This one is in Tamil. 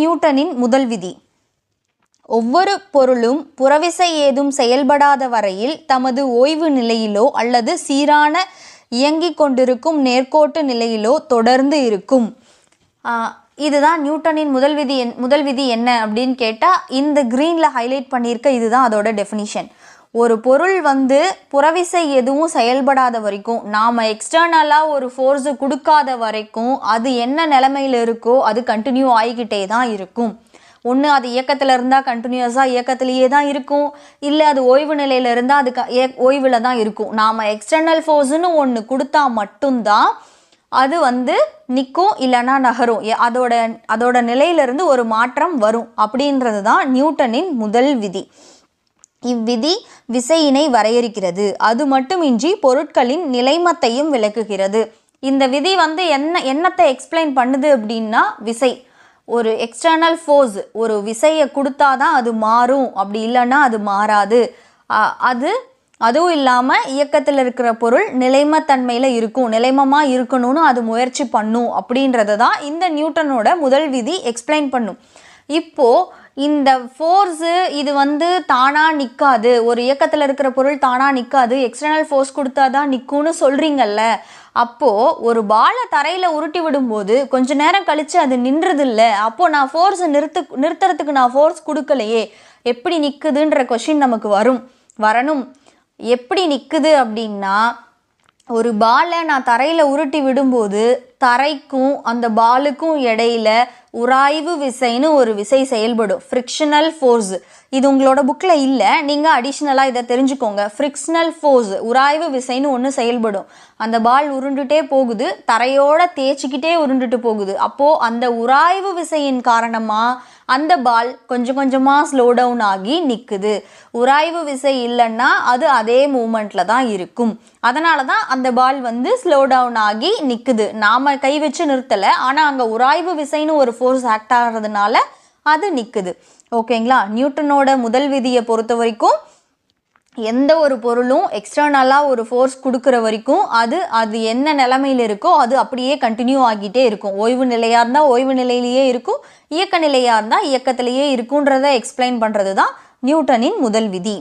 நியூட்டனின் முதல் விதி. ஒவ்வொரு பொருளும் புறவிசை ஏதும் செயல்படாத வரையில் தமது ஓய்வு நிலையிலோ அல்லது சீரான இயங்கிக் கொண்டிருக்கும் நேர்கோட்டு நிலையிலோ தொடர்ந்து இருக்கும். இதுதான் நியூட்டனின் முதல் விதி என் முதல் விதி என்ன அப்படின்னு கேட்டால் இந்த க்ரீனில் ஹைலைட் பண்ணியிருக்க இதுதான் அதோட டெஃபினிஷன் ஒரு பொருள் வந்து புறவிசை எதுவும் செயல்படாத வரைக்கும் நாம் எக்ஸ்டர்னலாக ஒரு ஃபோர்ஸு கொடுக்காத வரைக்கும் அது என்ன நிலமையில இருக்கோ அது கண்டினியூ ஆகிக்கிட்டே தான் இருக்கும். ஒன்று அது இயக்கத்தில் இருந்தால் கண்டினியூஸாக இயக்கத்திலேயே தான் இருக்கும். இல்லை அது ஓய்வு நிலையில் இருந்தால் அது க ஓய்வில் தான் இருக்கும். நாம் எக்ஸ்டர்னல் ஃபோர்ஸுன்னு ஒன்று கொடுத்தா மட்டும்தான் அது வந்து நிற்கும் இல்லைன்னா நகரும். எ- அதோட அதோட நிலையிலிருந்து ஒரு மாற்றம் வரும். அப்படின்றது தான் நியூட்டனின் முதல் விதி. இவ்விதி விசையினை வரையறுக்கிறது. அது மட்டுமின்றி பொருட்களின் நிலைமத்தையும் விளக்குகிறது. இந்த விதி வந்து என்ன என்னத்தை எக்ஸ்பிளைன் பண்ணுது அப்படின்னா விசை. ஒரு எக்ஸ்டர்னல் ஃபோர்ஸ் ஒரு விசையை கொடுத்தாதான் அது மாறும். அப்படி இல்லைன்னா அது மாறாது. அது அதுவும் இல்லாமல் இயக்கத்தில் இருக்கிற பொருள் நிலைமத்தன்மையில் இருக்கும். நிலைமமாக இருக்கணும்னு அது முயற்சி பண்ணும். அப்படின்றத தான் இந்த நியூட்டனோட முதல் விதி எக்ஸ்பிளைன் பண்ணும். இப்போது இந்த ஃபோர்ஸு இது வந்து தானாக நிற்காது ஒரு இயக்கத்தில் இருக்கிற பொருள் தானாக நிற்காது எக்ஸ்டர்னல் ஃபோர்ஸ் கொடுத்தா தான் நிற்கும்னு சொல்கிறீங்கல்ல அப்போது ஒரு பாலை தரையில் உருட்டி விடும்போது கொஞ்ச நேரம் கழித்து அது நின்றதில்ல. அப்போது நான் ஃபோர்ஸை நிறுத்து நிறுத்துறதுக்கு நான் ஃபோர்ஸ் கொடுக்கலையே. எப்படி நிற்குதுன்ற கொஷின் நமக்கு வரும். வரணும். எப்படி நிற்குது அப்படின்னா ஒரு பாலை நான் தரையில் உருட்டி விடும்போது தரைக்கும் அந்த பாலுக்கும் இடையில உராய்வு விசைன்னு ஒரு விசை செயல்படும். ஃப்ரிக்ஷனல் ஃபோர்ஸ் இது உங்களோட புக்கில் இல்லை. நீங்கள் அடிஷ்னலாக இதை தெரிஞ்சுக்கோங்க. ஃப்ரிக்ஷனல் ஃபோர்ஸ் உராய்வு விசைன்னு ஒன்று செயல்படும். அந்த பால் உருண்டுட்டே போகுது. தரையோட தேய்ச்சிக்கிட்டே உருண்டுட்டு போகுது. அப்போது அந்த உராய்வு விசையின் காரணமாக அந்த பால் கொஞ்சம் கொஞ்சமாக ஸ்லோ டவுன் ஆகி நிற்குது உராய்வு விசை இல்லைன்னா அது அதே மூமெண்ட்டில் தான் இருக்கும். அதனால தான் அந்த பால் வந்து ஸ்லோ டவுன் ஆகி நிற்குது நாம் கை வச்சு நிறுத்தலை. ஆனால் அங்கே உராய்வு விசைன்னு ஒரு ஃபோர்ஸ் ஆக்ட் ஆகிறதுனால அது நிற்குது ஓகேங்களா நியூட்டனோட முதல் விதியை பொறுத்த வரைக்கும் எந்த ஒரு பொருளும் எக்ஸ்டர்னலாக ஒரு ஃபோர்ஸ் கொடுக்குற வரைக்கும் அது அது என்ன நிலமையில் இருக்கோ அது அப்படியே கண்டினியூ ஆகிட்டே இருக்கும். ஓய்வு நிலையாக இருந்தால் ஓய்வு நிலையிலேயே இருக்கும். இயக்க நிலையாக இருந்தால் இயக்கத்திலேயே இருக்குன்றதை எக்ஸ்பிளைன் பண்ணுறது தான் நியூட்டனின் முதல் விதி.